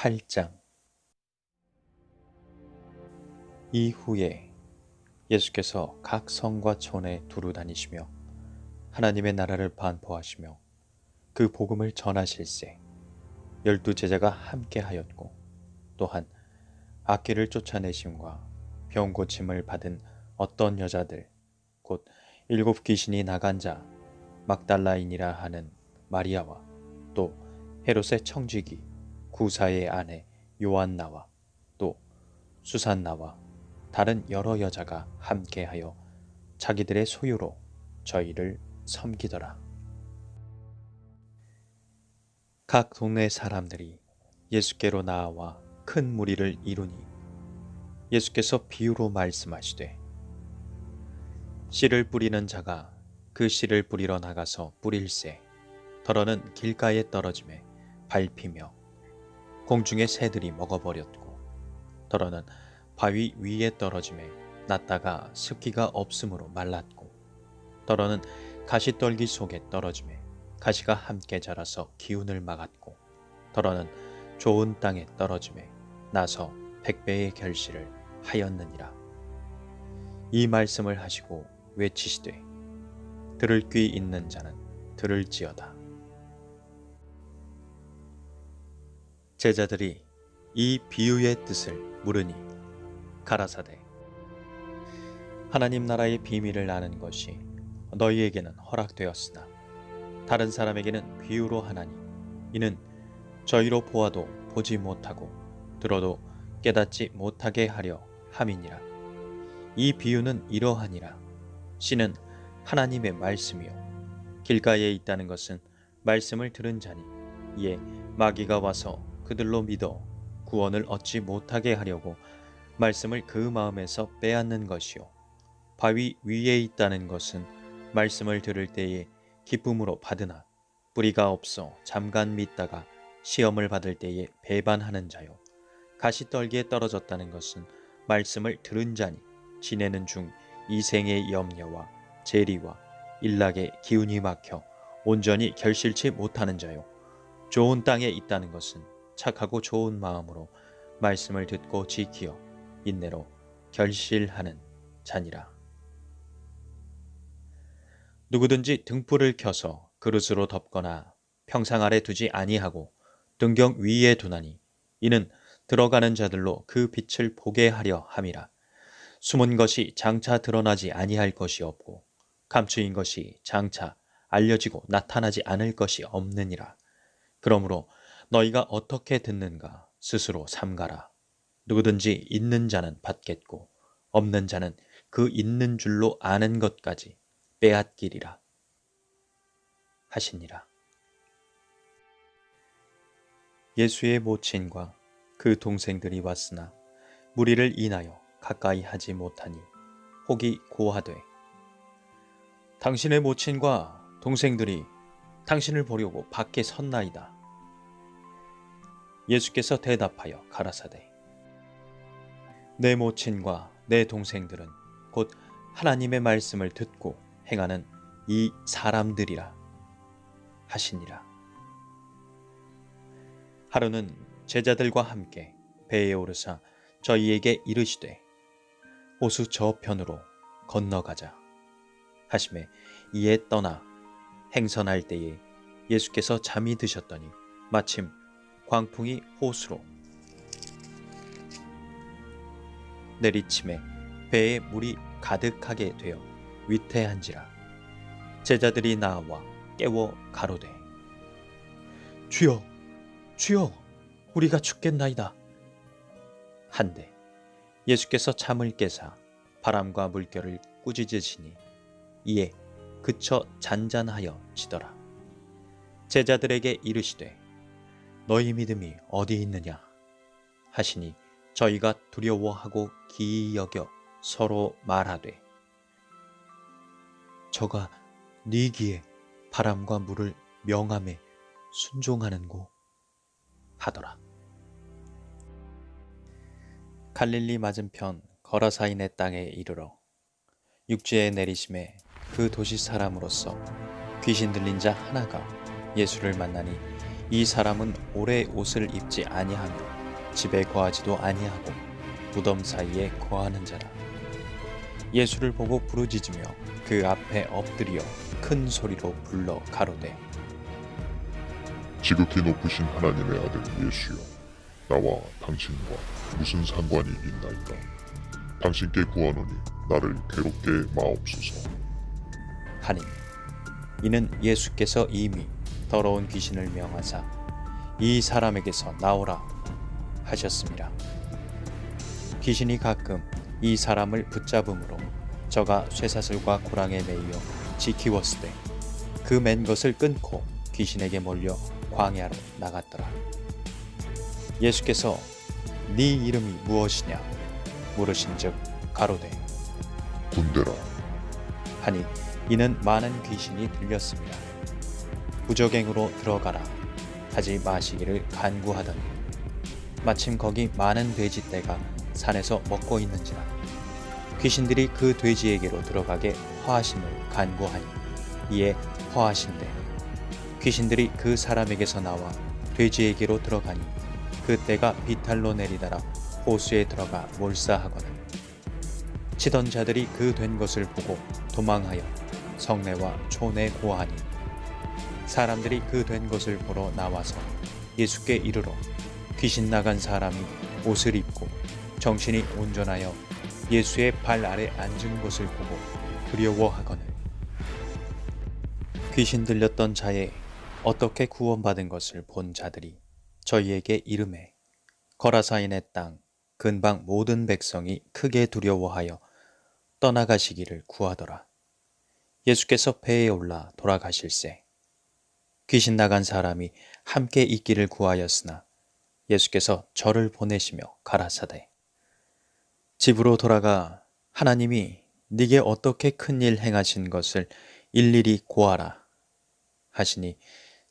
8장. 이후에 예수께서 각 성과 촌에 두루 다니시며 하나님의 나라를 반포하시며 그 복음을 전하실세 열두 제자가 함께 하였고 또한 악기를 쫓아내심과 병 고침을 받은 어떤 여자들 곧 일곱 귀신이 나간 자 막달라인이라 하는 마리아와 또 헤롯의 청지기 구사의 아내 요한나와 또 수산나와 다른 여러 여자가 함께하여 자기들의 소유로 저희를 섬기더라. 각 동네 사람들이 예수께로 나아와 큰 무리를 이루니 예수께서 비유로 말씀하시되 씨를 뿌리는 자가 그 씨를 뿌리러 나가서 뿌릴새 더러는 길가에 떨어짐에 밟히며 공중의 새들이 먹어버렸고 더러는 바위 위에 떨어짐에 났다가 습기가 없으므로 말랐고 더러는 가시떨기 속에 떨어짐에 가시가 함께 자라서 기운을 막았고 더러는 좋은 땅에 떨어짐에 나서 백배의 결실을 하였느니라. 이 말씀을 하시고 외치시되 들을 귀 있는 자는 들을지어다 제자들이 이 비유의 뜻을 물으니 가라사대 하나님 나라의 비밀을 아는 것이 너희에게는 허락되었으나 다른 사람에게는 비유로 하나니 이는 저희로 보아도 보지 못하고 들어도 깨닫지 못하게 하려 함이니라. 이 비유는 이러하니라. 씨는 하나님의 말씀이요. 길가에 있다는 것은 말씀을 들은 자니 이에 마귀가 와서 그들로 믿어 구원을 얻지 못하게 하려고 말씀을 그 마음에서 빼앗는 것이요. 바위 위에 있다는 것은 말씀을 들을 때에 기쁨으로 받으나 뿌리가 없어 잠깐 믿다가 시험을 받을 때에 배반하는 자요. 가시떨기에 떨어졌다는 것은 말씀을 들은 자니 지내는 중 이생의 염려와 재리와 일락의 기운이 막혀 온전히 결실치 못하는 자요. 좋은 땅에 있다는 것은 착하고 좋은 마음으로 말씀을 듣고 지키어 인내로 결실하는 자니라. 누구든지 등불을 켜서 그릇으로 덮거나 평상 아래 두지 아니하고 등경 위에 두나니 이는 들어가는 자들로 그 빛을 보게 하려 함이라. 숨은 것이 장차 드러나지 아니할 것이 없고 감추인 것이 장차 알려지고 나타나지 않을 것이 없느니라. 그러므로 너희가 어떻게 듣는가 스스로 삼가라. 누구든지 있는 자는 받겠고 없는 자는 그 있는 줄로 아는 것까지 빼앗기리라 하시니라. 예수의 모친과 그 동생들이 왔으나 무리를 인하여 가까이 하지 못하니 혹이 고하되 당신의 모친과 동생들이 당신을 보려고 밖에 섰나이다. 예수께서 대답하여 가라사대 내 모친과 내 동생들은 곧 하나님의 말씀을 듣고 행하는 이 사람들이라 하시니라. 하루는 제자들과 함께 배에 오르사 저희에게 이르시되 호수 저편으로 건너가자 하심에 이에 떠나 행선할 때에 예수께서 잠이 드셨더니 마침 광풍이 호수로 내리침에 배에 물이 가득하게 되어 위태한지라 제자들이 나와 깨워 가로되 주여 주여 우리가 죽겠나이다. 한데 예수께서 잠을 깨사 바람과 물결을 꾸짖으시니 이에 그쳐 잔잔하여 지더라. 제자들에게 이르시되 너희 믿음이 어디 있느냐 하시니 저희가 두려워하고 기이 여겨 서로 말하되 저가 네 귀에 바람과 물을 명함에 순종하는고 하더라. 갈릴리 맞은편 거라사인의 땅에 이르러 육지에 내리심에 그 도시 사람으로서 귀신 들린 자 하나가 예수를 만나니 이 사람은 오래 옷을 입지 아니하며 집에 거하지도 아니하고 무덤 사이에 거하는 자라. 예수를 보고 부르짖으며 그 앞에 엎드려 큰 소리로 불러 가로되 지극히 높으신 하나님의 아들 예수여 나와 당신과 무슨 상관이 있나이까? 당신께 구하노니 나를 괴롭게 마옵소서. 하니 이는 예수께서 이미 더러운 귀신을 명하사 이 사람에게서 나오라 하셨습니다. 귀신이 가끔 이 사람을 붙잡음으로 저가 쇠사슬과 고랑에 매이어 지키웠을 때 그 맨 것을 끊고 귀신에게 몰려 광야로 나갔더라. 예수께서 네 이름이 무엇이냐 물으신즉 가로되 군대라 하니 이는 많은 귀신이 들렸습니다. 부적행으로 들어가라. 하지 마시기를 간구하더니 마침 거기 많은 돼지떼가 산에서 먹고 있는지라 귀신들이 그 돼지에게로 들어가게 화하심을 간구하니 이에 화하신대. 귀신들이 그 사람에게서 나와 돼지에게로 들어가니 그 떼가 비탈로 내리다라. 호수에 들어가 몰사하거늘. 치던 자들이 그 된 것을 보고 도망하여 성내와 촌에 고하니 사람들이 그 된 것을 보러 나와서 예수께 이르러 귀신 나간 사람이 옷을 입고 정신이 온전하여 예수의 발 아래 앉은 것을 보고 두려워하거늘 귀신 들렸던 자의 어떻게 구원받은 것을 본 자들이 저희에게 이름해 거라사인의 땅 근방 모든 백성이 크게 두려워하여 떠나가시기를 구하더라. 예수께서 배에 올라 돌아가실세 귀신 나간 사람이 함께 있기를 구하였으나 예수께서 저를 보내시며 가라사대 집으로 돌아가 하나님이 네게 어떻게 큰 일 행하신 것을 일일이 고하라 하시니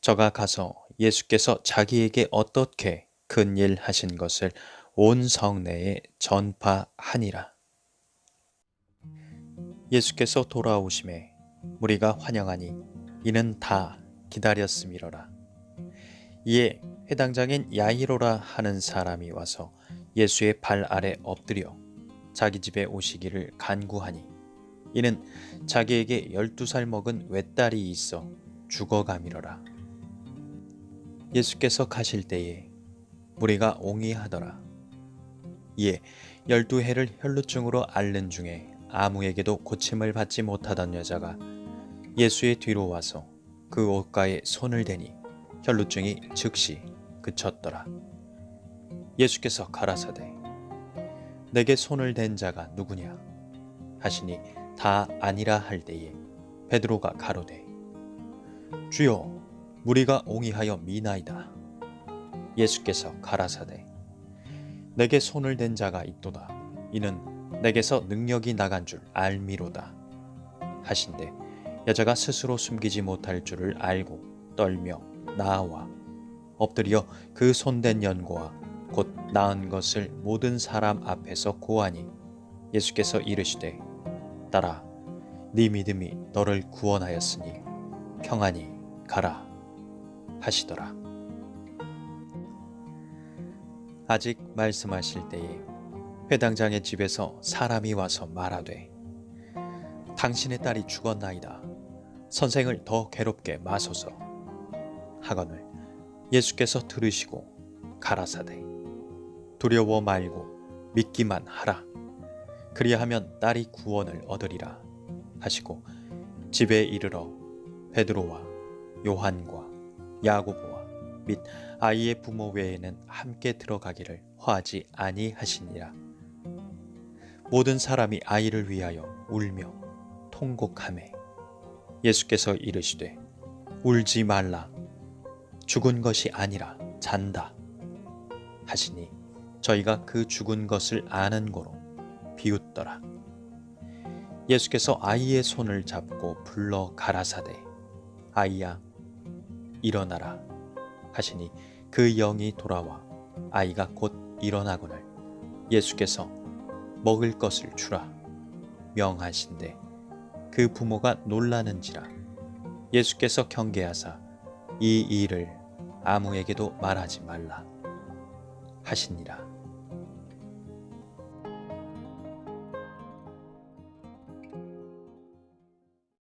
저가 가서 예수께서 자기에게 어떻게 큰 일 하신 것을 온 성내에 전파하니라. 예수께서 돌아오심에 무리가 환영하니 이는 다 기다렸음이로라. 이에 회당장인 야이로라 하는 사람이 와서 예수의 발 아래 엎드려 자기 집에 오시기를 간구하니 이는 자기에게 열두 살 먹은 외딸이 있어 죽어감이로라. 예수께서 가실 때에 무리가 옹이하더라. 이에 열두 해를 혈루증으로 앓는 중에 아무에게도 고침을 받지 못하던 여자가 예수의 뒤로 와서 그 옷가에 손을 대니 혈루증이 즉시 그쳤더라. 예수께서 가라사대 내게 손을 댄 자가 누구냐 하시니 다 아니라 할 때에 베드로가 가로되 주여 무리가 옹이하여 미나이다. 예수께서 가라사대 내게 손을 댄 자가 있도다. 이는 내게서 능력이 나간 줄 알미로다. 하신대 여자가 스스로 숨기지 못할 줄을 알고 떨며 나와 엎드려 그 손댄 연고와 곧 나은 것을 모든 사람 앞에서 고하니 예수께서 이르시되 따라 네 믿음이 너를 구원하였으니 평안히 가라 하시더라. 아직 말씀하실 때에 회당장의 집에서 사람이 와서 말하되 당신의 딸이 죽었나이다. 선생을 더 괴롭게 마소서 하거늘 예수께서 들으시고 가라사대 두려워 말고 믿기만 하라. 그리하면 딸이 구원을 얻으리라 하시고 집에 이르러 베드로와 요한과 야고보와 및 아이의 부모 외에는 함께 들어가기를 화하지 아니하시니라. 모든 사람이 아이를 위하여 울며 통곡하매 예수께서 이르시되 울지 말라. 죽은 것이 아니라 잔다. 하시니 저희가 그 죽은 것을 아는 고로 비웃더라. 예수께서 아이의 손을 잡고 불러 가라사대 아이야 일어나라. 하시니 그 영이 돌아와 아이가 곧 일어나거늘 예수께서 먹을 것을 주라 명하신대 그 부모가 놀라는지라. 예수께서 경계하사 이 일을 아무에게도 말하지 말라 하시니라